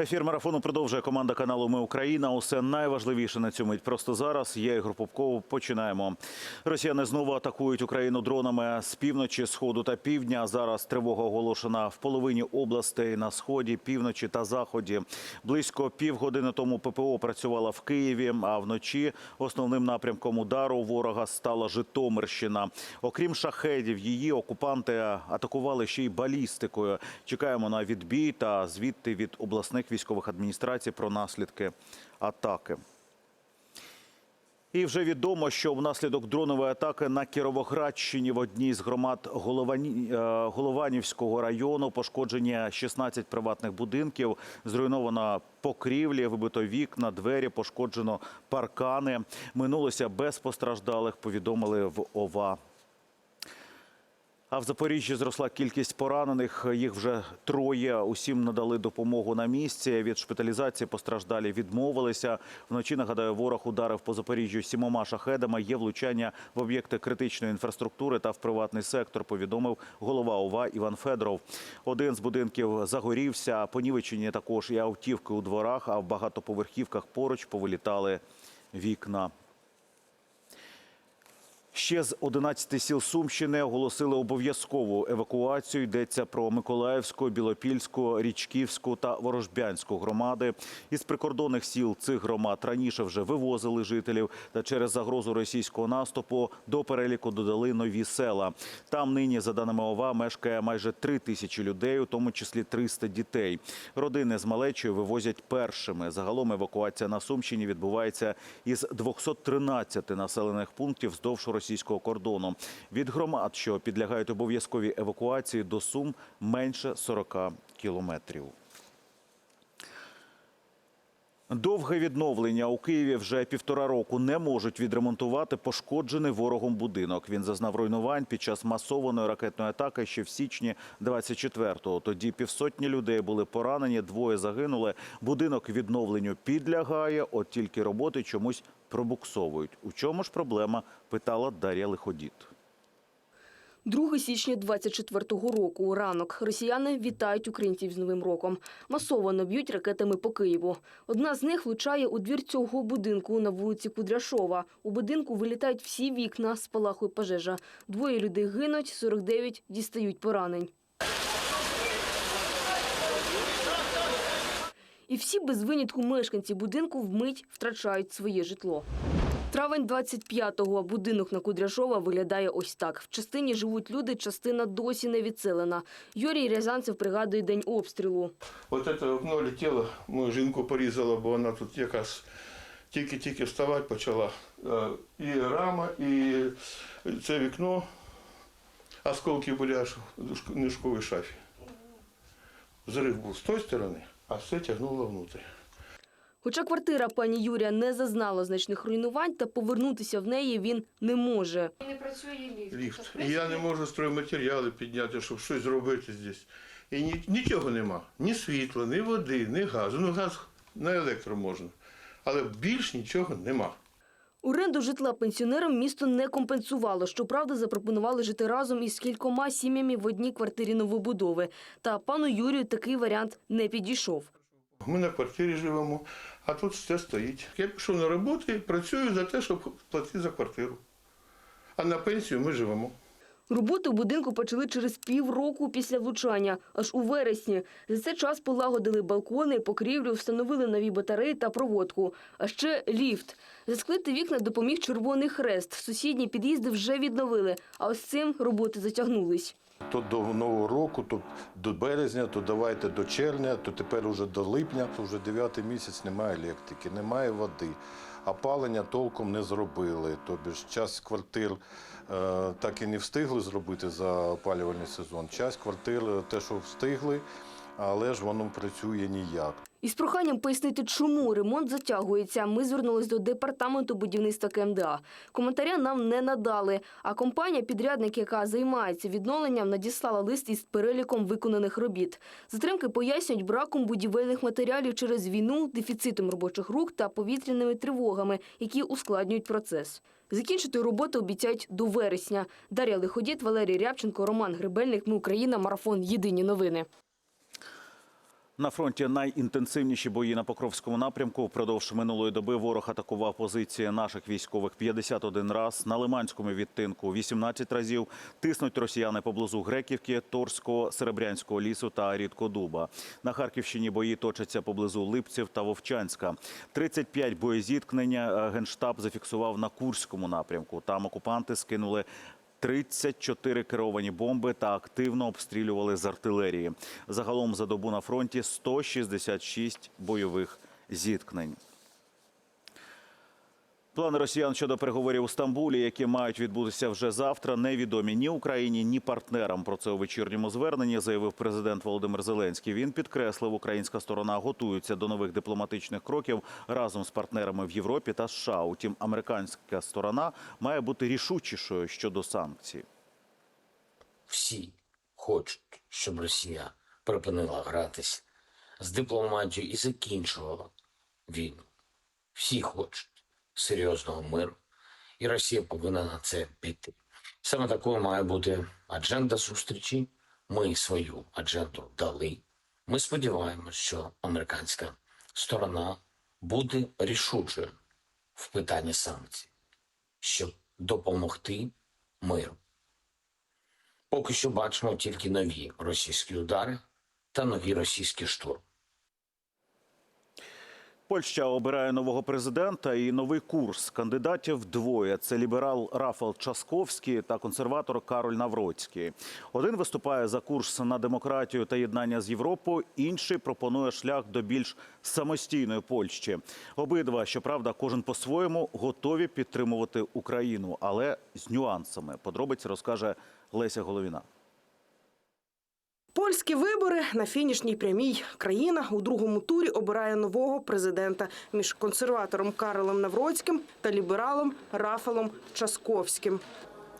Ефір марафону продовжує команда каналу Ми Україна. Усе найважливіше на цю мить. Просто зараз я Ігор Попков. Починаємо. Росіяни знову атакують Україну дронами з півночі, сходу та півдня. Зараз тривога оголошена в половині областей на сході, півночі та заході. Близько півгодини тому ППО працювала в Києві. А вночі основним напрямком удару ворога стала Житомирщина. Окрім шахедів, її окупанти атакували ще й балістикою. Чекаємо на відбій та звідти від обласних військових адміністрацій про наслідки атаки. І вже відомо, що внаслідок дронової атаки на Кіровоградщині в одній з громад е, Голованівського району пошкоджені 16 приватних будинків, зруйновано покрівлі, вибито вікна, двері, пошкоджено паркани. Минулося без постраждалих, повідомили в ОВА. А в Запоріжжі зросла кількість поранених. Їх вже троє. Усім надали допомогу на місці. Від шпиталізації постраждалі відмовилися. Вночі нагадаю, ворог ударив по Запоріжжю сімома шахедами. Є влучання в об'єкти критичної інфраструктури та в приватний сектор. Повідомив голова ОВА Іван Федоров. Один з будинків загорівся. Понівечені також і автівки у дворах. А в багатоповерхівках поруч повилітали вікна. Ще з 11 сіл Сумщини оголосили обов'язкову евакуацію. Йдеться про Миколаївську, Білопільську, Річківську та Ворожбянську громади. Із прикордонних сіл цих громад раніше вже вивозили жителів. Та через загрозу російського наступу до переліку додали нові села. Там нині, за даними ОВА, мешкає майже 3 тисячі людей, у тому числі 300 дітей. Родини з малечою вивозять першими. Загалом евакуація на Сумщині відбувається із 213 населених пунктів вздовж російського кордону. Від громад, що підлягають обов'язковій евакуації до Сум, менше 40 кілометрів. Довге відновлення у Києві вже півтора року не можуть відремонтувати пошкоджений ворогом будинок. Він зазнав руйнувань під час масованої ракетної атаки ще в січні 24-го. Тоді півсотні людей були поранені, двоє загинули. Будинок відновленню підлягає, от тільки роботи чомусь пробуксовують. У чому ж проблема? Питала Дар'я Лиходіт. 2 січня 24-го року ранок росіяни вітають українців з Новим роком. Масово б'ють ракетами по Києву. Одна з них влучає у двір цього будинку на вулиці Кудряшова. У будинку вилітають всі вікна, спалахує пожежа. Двоє людей гинуть, 49 дістають поранень. І всі без винятку мешканці будинку вмить втрачають своє житло. Травень 25-го. Будинок на Кудряшова виглядає ось так. В частині живуть люди, частина досі не відселена. Юрій Рязанцев пригадує день обстрілу. От це окно летіло, мою жінку порізало, бо вона тут якраз тільки-тільки вставати почала. Е, І рама, і це вікно, осколки були аж в шафі. Взрив був з тої сторони, а все тягнуло внутрі. Хоча квартира пані Юрія не зазнала значних руйнувань, та повернутися в неї він не може. Не працює ліфт. Ліфт. І я не можу стройматеріали підняти, щоб щось зробити здесь. І нічого нема. Ні світла, ні води, ні газу. Ну, газ на електро можна. Але більш нічого нема. Оренду житла пенсіонерам місто не компенсувало. Щоправда, запропонували жити разом із кількома сім'ями в одній квартирі новобудови. Та пану Юрію такий варіант не підійшов. Ми на квартирі живемо, а тут все стоїть. Я пішов на роботу і працюю за те, щоб платити за квартиру. А на пенсію ми живемо. Роботи в будинку почали через півроку після влучання, аж у вересні. За цей час полагодили балкони, покрівлю, встановили нові батареї та проводку. А ще ліфт. Засклити вікна допоміг Червоний Хрест. Сусідні під'їзди вже відновили, а ось цим роботи затягнулись. То до Нового року, то до березня, то давайте до червня, то тепер уже до липня. То вже дев'ятий місяць немає електрики, немає води. Опалення толком не зробили. Тобі ж час квартир е, так і не встигли зробити за опалювальний сезон. Час квартир, е, те, що встигли, але ж воно працює ніяк. Із проханням пояснити, чому ремонт затягується, ми звернулись до департаменту будівництва КМДА. Коментаря нам не надали. А компанія-підрядник, яка займається відновленням, надіслала лист із переліком виконаних робіт. Затримки пояснюють браком будівельних матеріалів через війну, дефіцитом робочих рук та повітряними тривогами, які ускладнюють процес. Закінчити роботи обіцяють до вересня. Дар'я Лиходіт, Валерій Рябченко, Роман Гребельник. Ми Україна. Марафон. Єдині новини. На фронті найінтенсивніші бої на Покровському напрямку. Впродовж минулої доби ворог атакував позиції наших військових 51 раз. На Лиманському відтинку 18 разів. Тиснуть росіяни поблизу Греківки, Торського, Серебрянського лісу та Рідкодуба. На Харківщині бої точаться поблизу Липців та Вовчанська. 35 боєзіткнення е, Генштаб зафіксував на Курському напрямку. Там окупанти скинули 34 керовані бомби та активно обстрілювали з артилерії. Загалом за добу на фронті 166 бойових зіткнень. Плани росіян щодо переговорів у Стамбулі, які мають відбутися вже завтра, невідомі ні Україні, ні партнерам. Про це у вечірньому зверненні заявив президент Володимир Зеленський. Він підкреслив, українська сторона готується до нових дипломатичних кроків разом з партнерами в Європі та США. Утім, американська сторона має бути рішучішою щодо санкцій. всі хочуть, щоб Росія припинила гратись з дипломатією і закінчувала війну. Всі хочуть серйозного миру, і Росія повинна на це піти. Саме такою має бути адженда зустрічі. Ми свою адженду дали. Ми сподіваємося, що американська сторона буде рішучою в питанні санкцій, щоб допомогти миру. Поки що бачимо тільки нові російські удари та нові російські штурми. Польща обирає нового президента і новий курс кандидатів двоє. Це ліберал Рафал Часковський та консерватор Кароль Навроцький. Один виступає за курс на демократію та єднання з Європою, інший пропонує шлях до більш самостійної Польщі. Обидва, щоправда, кожен по-своєму готові підтримувати Україну, але з нюансами. Подробиці розкаже Леся Головіна. Польські вибори на фінішній прямій. Країна у другому турі обирає нового президента між консерватором Карлом Навроцьким та лібералом Рафалом Часковським.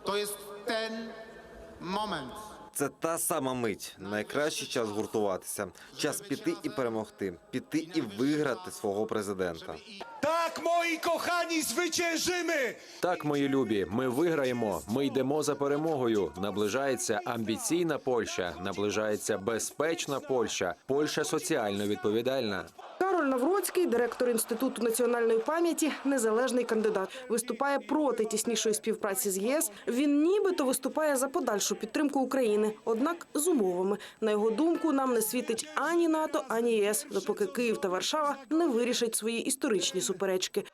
То є moment. Це та сама мить. Найкращий час гуртуватися. Час піти і перемогти, піти і виграти свого президента. Tak, moi kochani, zwyciężymy! Так, мої любі, ми виграємо. Ми йдемо за перемогою. Наближається амбіційна Польща, наближається безпечна Польща, Польща соціально відповідальна. Кароль Навроцький, директор інституту національної пам'яті, незалежний кандидат, виступає проти тіснішої співпраці з ЄС. Він нібито виступає за подальшу підтримку України, однак з умовами. На його думку, нам не світить ані НАТО, ані ЄС, допоки Київ та Варшава не вирішать свої історичні суперечки.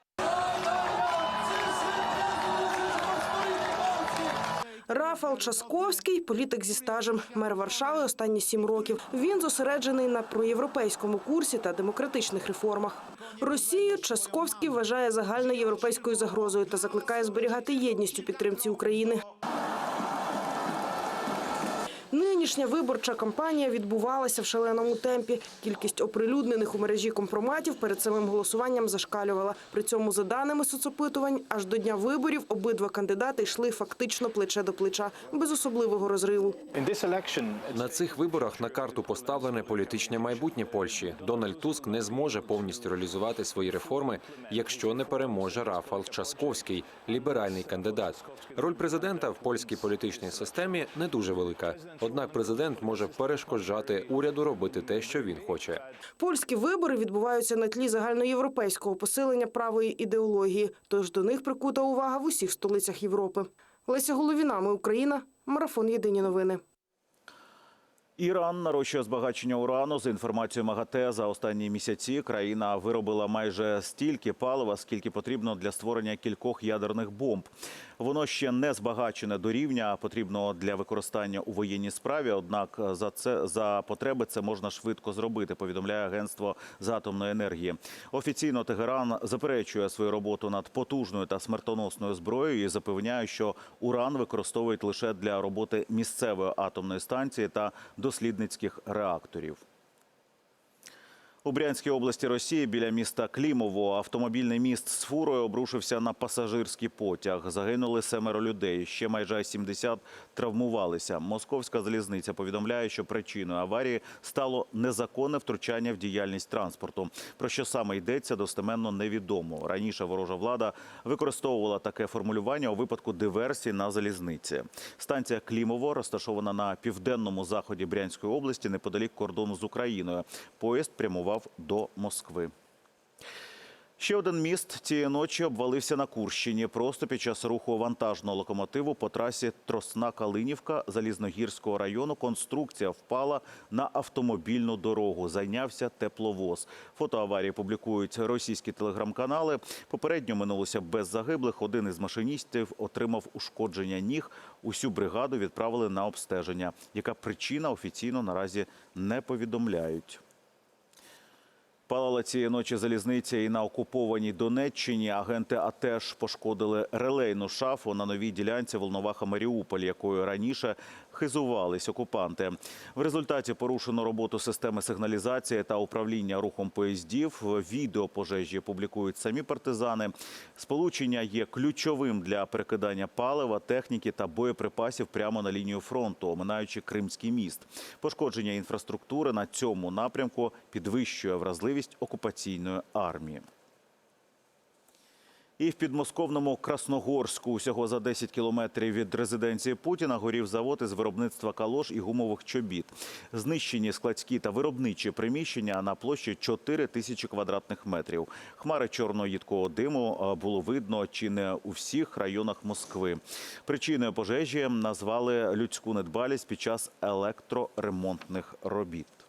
Рафал Часковський, політик зі стажем, мер Варшави останні сім років. Він зосереджений на проєвропейському курсі та демократичних реформах. Росію Часковський вважає загальноєвропейською загрозою та закликає зберігати єдність у підтримці України. Нинішня виборча кампанія відбувалася в шаленому темпі. Кількість оприлюднених у мережі компроматів перед самим голосуванням зашкалювала. При цьому, за даними соцопитувань, аж до дня виборів обидва кандидати йшли фактично плече до плеча, без особливого розриву. На цих виборах на карту поставлене політичне майбутнє Польщі. Дональд Туск не зможе повністю реалізувати свої реформи, якщо не переможе Рафал Часковський, ліберальний кандидат. Роль президента в польській політичній системі не дуже велика. Однак президент може перешкоджати уряду робити те, що він хоче. Польські вибори відбуваються на тлі загальноєвропейського посилення правої ідеології, тож до них прикута увага в усіх столицях Європи. Леся Головіна, ми Україна, марафон Єдині новини. Іран нарощує збагачення урану. За інформацією МАГАТЕ, за останні місяці країна виробила майже стільки палива, скільки потрібно для створення кількох ядерних бомб. Воно ще не збагачене до рівня, потрібного для використання у воєнній справі. Однак за це за потреби це можна швидко зробити. Повідомляє агентство з атомної енергії. Офіційно Тегеран заперечує свою роботу над потужною та смертоносною зброєю і запевняє, що уран використовують лише для роботи місцевої атомної станції та дослідницьких реакторів. У Брянській області Росії біля міста Клімово автомобільний міст з фурою обрушився на пасажирський потяг. Загинули семеро людей. Ще майже 70 травмувалися. Московська залізниця повідомляє, що причиною аварії стало незаконне втручання в діяльність транспорту. Про що саме йдеться, достеменно невідомо. Раніше ворожа влада використовувала таке формулювання у випадку диверсії на залізниці. Станція Клімово розташована на південному заході Брянської області, неподалік кордону з Україною. Поїзд прямував до Москви. Ще один міст цієї ночі обвалився на Курщині. Просто під час руху вантажного локомотиву по трасі Тросна-Калинівка Залізногірського району конструкція впала на автомобільну дорогу. Зайнявся тепловоз. Фото аварії публікують російські телеграм-канали. Попередньо минулося без загиблих. Один із машиністів отримав ушкодження ніг. Усю бригаду відправили на обстеження. Яка причина офіційно наразі не повідомляють. Палала цієї ночі залізниця і на окупованій Донеччині. Агенти АТЕШ пошкодили релейну шафу на новій ділянці Волноваха Маріуполь, якою раніше хизувались окупанти. В результаті порушено роботу системи сигналізації та управління рухом поїздів. Відео пожежі публікують самі партизани. Сполучення є ключовим для перекидання палива, техніки та боєприпасів прямо на лінію фронту, оминаючи Кримський міст. Пошкодження інфраструктури на цьому напрямку підвищує вразливість окупаційної армії. І в підмосковному Красногорську, усього за 10 кілометрів від резиденції Путіна, горів завод із виробництва калош і гумових чобіт. Знищені складські та виробничі приміщення на площі 4 тисячі квадратних метрів. Хмари чорного їдкого диму е, було видно чи не у всіх районах Москви. Причиною пожежі назвали людську недбалість під час електроремонтних робіт.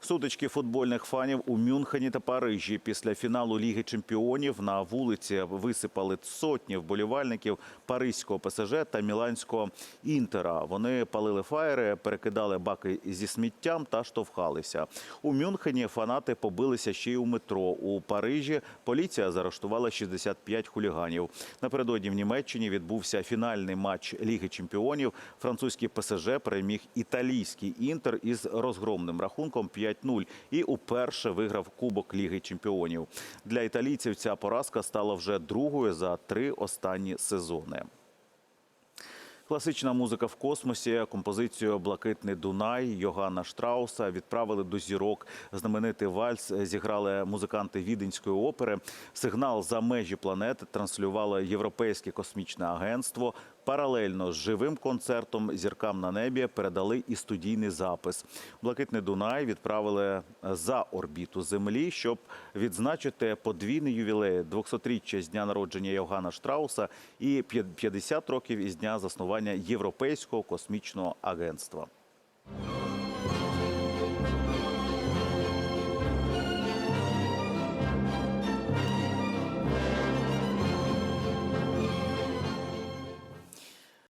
Сутички футбольних фанів у Мюнхені та Парижі після фіналу Ліги Чемпіонів на вулиці висипали сотні вболівальників паризького ПСЖ та міланського інтера. Вони палили фаєри, перекидали баки зі сміттям та штовхалися. У Мюнхені фанати побилися ще й у метро. У Парижі поліція заарештувала 65 хуліганів. Напередодні в Німеччині відбувся фінальний матч Ліги Чемпіонів. Французький ПСЖ переміг італійський інтер із розгромним рахунком 5-0 і уперше виграв Кубок Ліги Чемпіонів. Для італійців ця поразка стала вже другою за три останні сезони. Класична музика в космосі, композицію Блакитний Дунай Йоганна Штрауса відправили до зірок. Знаменитий вальс зіграли музиканти Віденської опери. Сигнал за межі планети транслювало Європейське космічне агентство. Паралельно з живим концертом зіркам на небі передали і студійний запис. Блакитний Дунай відправили за орбіту Землі, щоб відзначити подвійний ювілей 200-річчя з дня народження Йоганна Штрауса і 50 років із дня заснування Європейського космічного агентства.